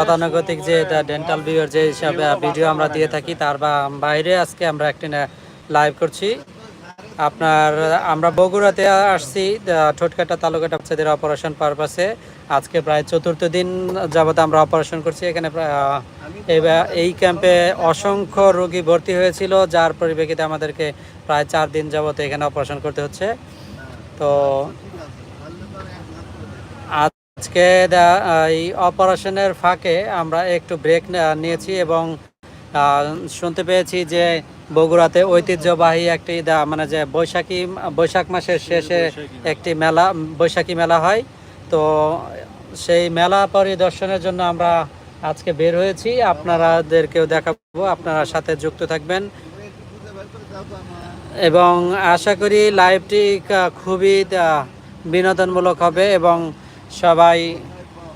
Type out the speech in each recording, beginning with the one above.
গতানুগতিক যে ডেন্টাল ভিউর যে সব ভিডিও আমরা দিয়ে থাকি, তার বাইরে আজকে আমরা একটি লাইভ করছি। আপনার, আমরা বগুড়াতে আসছি ঠোঁটকাটা তালুকাটা বাচ্চাদের অপারেশন পারপাসে আজকে প্রায় চতুর্থ দিন যাবত আমরা অপারেশন করছি। এখানে এই ক্যাম্পে অসংখ্য রোগী ভর্তি হয়েছিল, যার পরিপ্রেক্ষিতে আমাদেরকে প্রায় চার দিন যাবত এখানে অপারেশন করতে হচ্ছে। তো আজকে এই অপারেশনের ফাঁকে আমরা একটু ব্রেক নিয়েছি এবং শুনতে পেয়েছি যে বগুড়াতে ঐতিহ্যবাহী একটি মানে যে বৈশাখী, বৈশাখ মাসের শেষে একটি মেলা, বৈশাখী মেলা হয়। তো সেই মেলা পরিদর্শনের জন্য আমরা আজকে বের হয়েছি। আপনারাদেরকেও দেখাবো, আপনারা সাথে যুক্ত থাকবেন। এবং আশা করি লাইভটি খুবই বিনোদনমূলক হবে এবং সবাই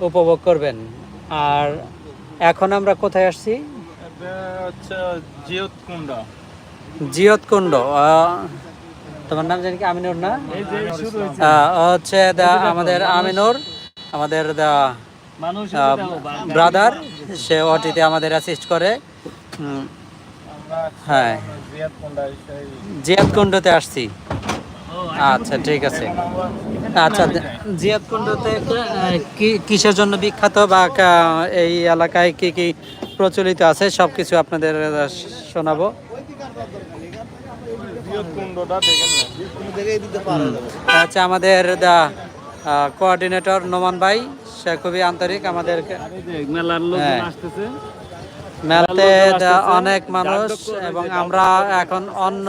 উপভোগ করবেন। আর এখন আমরা কোথায় আসছি? এটা হচ্ছে জিয়ত কুন্ডা জিয়ত কুণ্ড আহ, তোমার নাম জানি কি? আমিনুর না? হচ্ছে আমাদের আমিনুর আমাদের ব্রাদার সে ওটিতে আমাদের অ্যাসিস্ট করে। হ্যাঁ। জিয়ত কুন্ডা সেই জিয়াত কুণ্ডতে আসছি আচ্ছা। ঠিক আছে। আচ্ছা জিয়াত কুণ্ডতে কি- কিসের জন্য বিখ্যাত বা এই এলাকায় কি কি প্রচলিত আছে? সব কিছু আপনাদের শোনাবো। আচ্ছা আমাদের দা কোঅর্ডিনেটর নোমান ভাই সে খুবই আন্তরিক আমাদের মেলার লোক হ্যাঁ। আসতেছে। মেলাতে অনেক মানুষ এবং আমরা এখন অন্য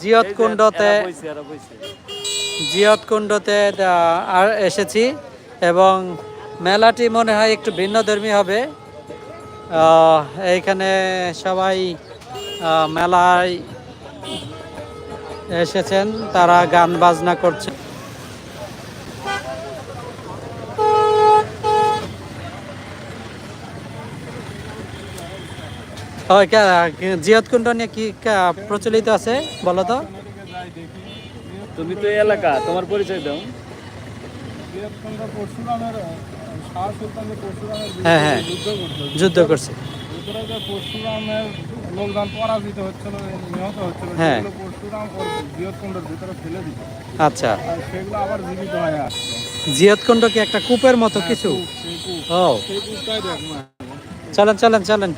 জিয়ত কুণ্ডতে বইছে আর এসেছি এবং মেলাটি মনে হয় একটু ভিন্ন ধর্মী হবে এইখানে সবাই মেলায় এসেছেন, তারা গান বাজনা করছে। ওই কা- জিয়ত কুণ্ড নিয়ে কি, প্রচলিত আছে, বলো তো? তুমি তো এই এলাকা তোমার পরিচয় দাও। হ্যাঁ হ্যাঁ যুদ্ধ করছে। হ্যাঁ। আচ্ছা। আর সেগুলো আবার জীবিত হয়ে আসছে। জিয়ত কুণ্ড কি একটা কূপের মতো কিছু? ও। চলেন চলেন চলেন।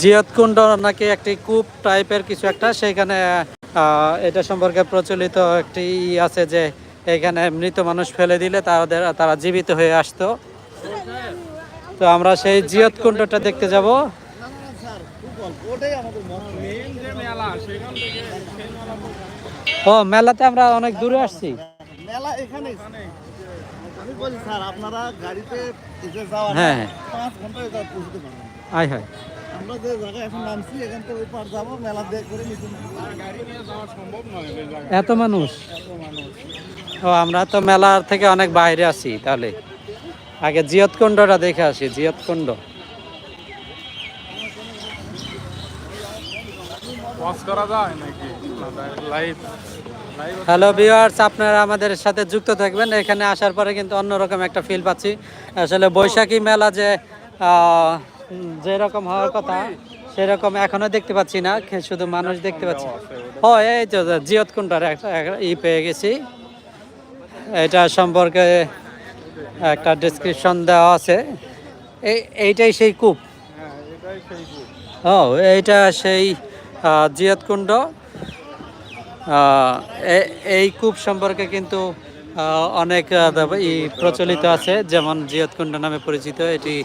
জিয়ত কুণ্ড নাকি একটি কূপ টাইপের কিছু একটা সেখানে এটা সম্পর্কে প্রচলিত একটি ই আছে যে এখানে মৃত মানুষ ফেলে দিলে তাদের তারা জীবিত হয়ে আসতো। তো আমরা সেই জিয়ত কুণ্ডটা দেখতে যাব। ও মেলাতে আমরা অনেক দূরে আসছি। মেলা এখানে। আমি বলছি স্যার আপনারা গাড়িতে যাওয়া হ্যাঁ হ্যাঁ। পাঁচ পৌঁছতে পারবেন। হয়। আমরা যে জায়গায় এখন নামছি এখান থেকে ওই পার যাব মেলা দেখ করে নিচে নামবো। গাড়ি নিয়ে যাওয়া সম্ভব নয় এই জায়গায় এত মানুষ? ও আমরা তো মেলার থেকে অনেক বাইরে আছি তাহলে। আগে জিয়ত কুণ্ডটা দেখে আসি জিয়ত কুণ্ড পজ করা যায় নাকি? লাইভ লাইভ হ্যালো ভিউয়ার্স আপনারা আমাদের সাথে যুক্ত থাকবেন। এখানে আসার পরে কিন্তু অন্যরকম একটা ফিল পাচ্ছি। আসলে বৈশাখী মেলা যে যেরকম হওয়ার কথা সেরকম এখনও দেখতে পাচ্ছি না। শুধু মানুষ দেখতে পাচ্ছি। ও এই তো জিয়ত একটা একটা ই পেয়ে গেছি। এটা সম্পর্কে একটা ডিসক্রিপশন দেওয়া আছে। এই এইটাই সেই কূপ। হ্যাঁ ও এইটা সেই আহ, জিয়ত কুণ্ড। আহ, এ- এই কূপ সম্পর্কে কিন্তু অনেক ই প্রচলিত আছে। যেমন জিয়ত কুণ্ড নামে পরিচিত। এটি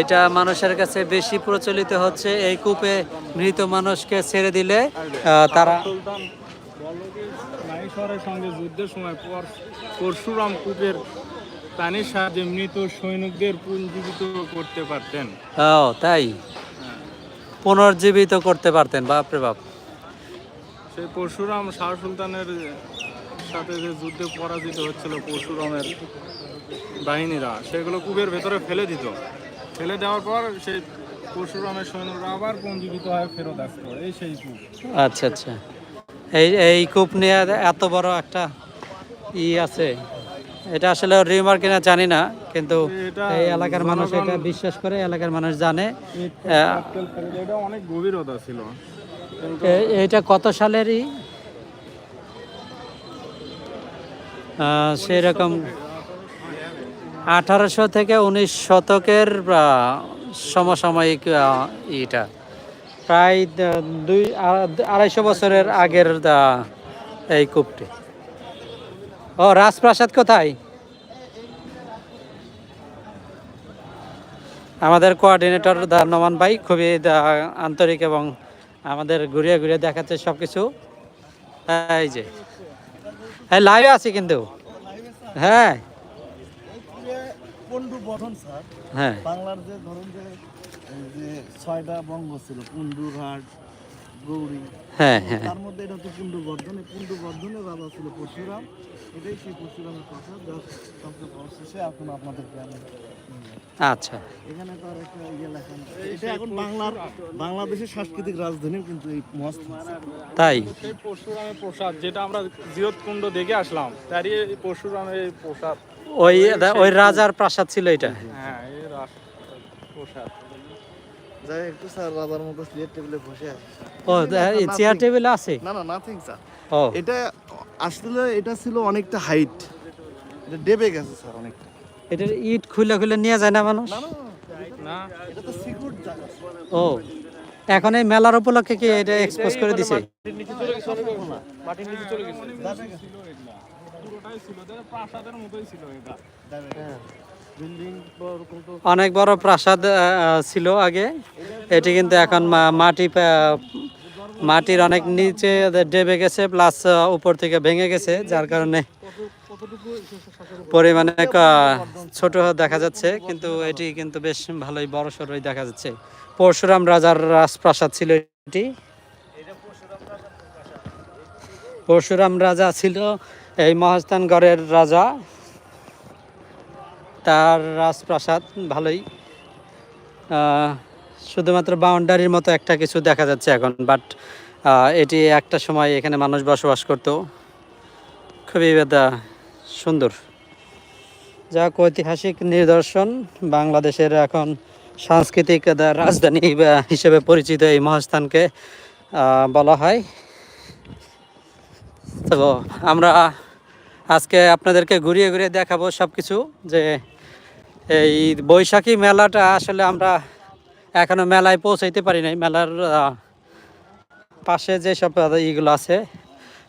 এটা মানুষের কাছে বেশি প্রচলিত হচ্ছে। এই কূপে মৃত মানুষকে ছেড়ে দিলে তারা সুলতান সঙ্গে যুদ্ধের সময় পর পরশুরাম কূপের পানির সাহায্যে মৃত সৈনিকদের পুনর্জীবিত করতে পারতেন। ও তাই? পুনর্জীবিত করতে পারতেন বাপরে বাপ। সেই পরশুরাম শাহ সুলতানের সাথে যে যুদ্ধে পরাজিত হচ্ছিল পরশুরামের বাহিনীরা সেগুলো কূপের ভেতরে ফেলে দিত। ফেলে দেওয়ার পর সেই পরশুরামের সৈন্যরা আবার পুনর্জীবিত হয়ে ফেরত আসতো এই সেই কূপ। আচ্ছা আচ্ছা। এই এই কূপ নিয়ে এত বড় একটা ই আছে এটা আসলে রিমার কিনা জানি না কিন্তু এই এলাকার মানুষ এটা বিশ্বাস করে এলাকার মানুষ জানে। এটা অনেক গভীরতা ছিল। এটা কত সালেরই? সেই রকম আঠারোশো থেকে উনিশ শতকের সমসাময়িক ইটা। প্রায় দুই, আড়াইশো বছরের আগের এই কূপটি। ও, রাজপ্রাসাদ কোথায়? আমাদের কোঅর্ডিনেটর নমান ভাই খুবই আন্তরিক এবং আমাদের ঘুরিয়ে ঘুরিয়ে দেখাচ্ছে সব কিছু এই যে। হ্যাঁ লাইভে আছি কিন্তু। হ্যাঁ। গঠন স্যার। হ্যাঁ। বাংলার যে ধরুন যে যে ছয়টা বঙ্গ ছিল পুন্ডুরহাট গৌরী হ্যাঁ হ্যাঁ। তার মধ্যে এটা হচ্ছে পুন্ডু বর্ধন এই পুন্ডু বর্ধনে রাজা ছিল পরশুরাম। এটাই সেই পরশুরামের কথা যার সংক্ষেপ অবশেষে এখন আপনাদেরকে আমি আচ্ছা। এখানে তো আর একটা ইয়ে লেখা। এটা এখন বাংলার বাংলাদেশের সাংস্কৃতিক রাজধানীর কিন্তু এই মহাস্থান। তাই? সেই পরশুরামের প্রসাদ যেটা আমরা জিয়ত কুণ্ড দেখে আসলাম তারই এই পরশুরামের এই প্রসাদ। ওই ওই রাজার প্রাসাদ ছিল এটা। হ্যাঁ এই রাস যাই একটু স্যার রাজার মতো চেয়ার টেবিলে বসে আছে ও চেয়ার টেবিল আছে? না না নাথিং স্যার। ও। এটা আসলে এটা ছিল অনেকটা হাইট এটা ডেবে গেছে স্যার অনেকটা। এটার ইট খুলে খুলে নিয়ে যায় না মানুষ? না না না এটা তো সিকিউর জায়গা ও। এখন এই মেলার উপলক্ষে কি এটা এক্সপোজ করে দিছে? মাটির নিচে চলে গেছে মাটির নিচে চলে গেছে। অনেক বড় প্রাসাদ ছিল আগে। এটি কিন্তু এখন মাটি মাটির অনেক নিচে ডেবে গেছে প্লাস উপর থেকে ভেঙে গেছে, যার কারণে পরিমাণে ছোট দেখা যাচ্ছে, কিন্তু এটি কিন্তু বেশ ভালোই বড় সড়ই দেখা যাচ্ছে। পরশুরাম রাজার রাজপ্রাসাদ ছিল এটি। পরশুরাম রাজা ছিল এই মহাস্থানগড়ের রাজা, তার রাজপ্রাসাদ ভালোই। শুধুমাত্র বাউন্ডারির মতো একটা কিছু দেখা যাচ্ছে এখন বাট এটি একটা সময় এখানে মানুষ বসবাস করত। খুবই বেদা সুন্দর। যা ঐতিহাসিক নিদর্শন, বাংলাদেশের এখন সাংস্কৃতিক রাজধানী হিসেবে পরিচিত এই মহাস্থানকে বলা হয়। তো আমরা আজকে আপনাদেরকে ঘুরিয়ে ঘুরিয়ে দেখাবো সব কিছু যে এই বৈশাখী মেলাটা আসলে আমরা এখনও মেলায় পৌঁছাইতে পারি নাই। মেলার পাশে যে সব ইগুলো আছে,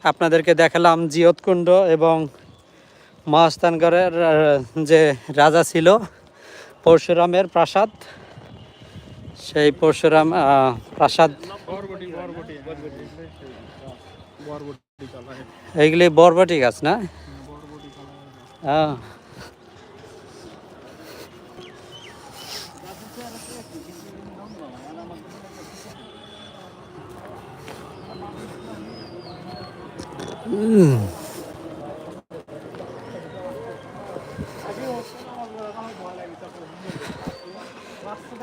আপনাদেরকে দেখালাম জিয়তকুণ্ড এবং মহাস্থানগড়ের যে রাজা ছিল, পরশুরামের প্রাসাদ। সেই পরশুরাম প্রাসাদ এইগুলি বরবটি গাছ না?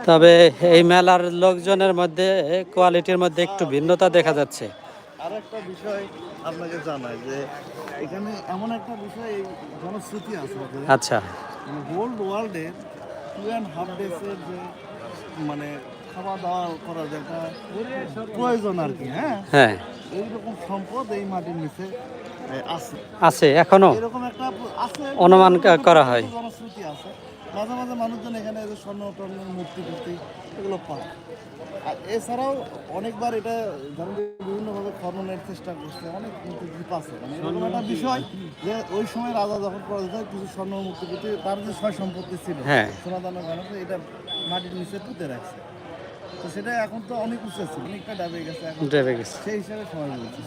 তবে এই মেলার লোকজনের মধ্যে, কোয়ালিটির মধ্যে একটু ভিন্নতা দেখা যাচ্ছে। আর একটা বিষয় আপনাকে জানাই যে এখানে এমন একটা বিষয় জনশ্রুতি আছে আচ্ছা। হোল ওয়ার্ল্ডের টু অ্যান্ড হাফ ডেসের যে মানে খাওয়া দাওয়া করার যে একটা প্রয়োজন আর কি হ্যাঁ? হ্যাঁ। এইরকম সম্পদ এই মাটির নিচে আছে। আছে এখনও এরকম একটা আছে অনুমান করা হয়। জনশ্রুতি আছে। মাঝে মাঝে মানুষজন এখানে স্বর্ণ টর্ণের মূর্তি টুর্তি এগুলো পায়। আর এছাড়াও অনেকবার এটা ধরেন বিভিন্নভাবে খননের চেষ্টা করছে অনেক মূর্তি দ্বীপ আছে। মানে এরকম একটা বিষয় যে ওই সময় রাজা যখন পরাজিত হয় কিছু স্বর্ণ মূর্তি টুর্তি তার যে ছয় সম্পত্তি ছিল হ্যাঁ। সোনাদানা বানাতে এটা মাটির নিচে পুঁতে রাখছে। তো সেটা এখন তো অনেক উঁচু ছিল অনেকটা ডাবে গেছে এখন ডেবে গেছে। সেই হিসাবে সময় বলছি।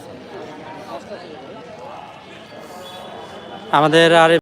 আমাদের আর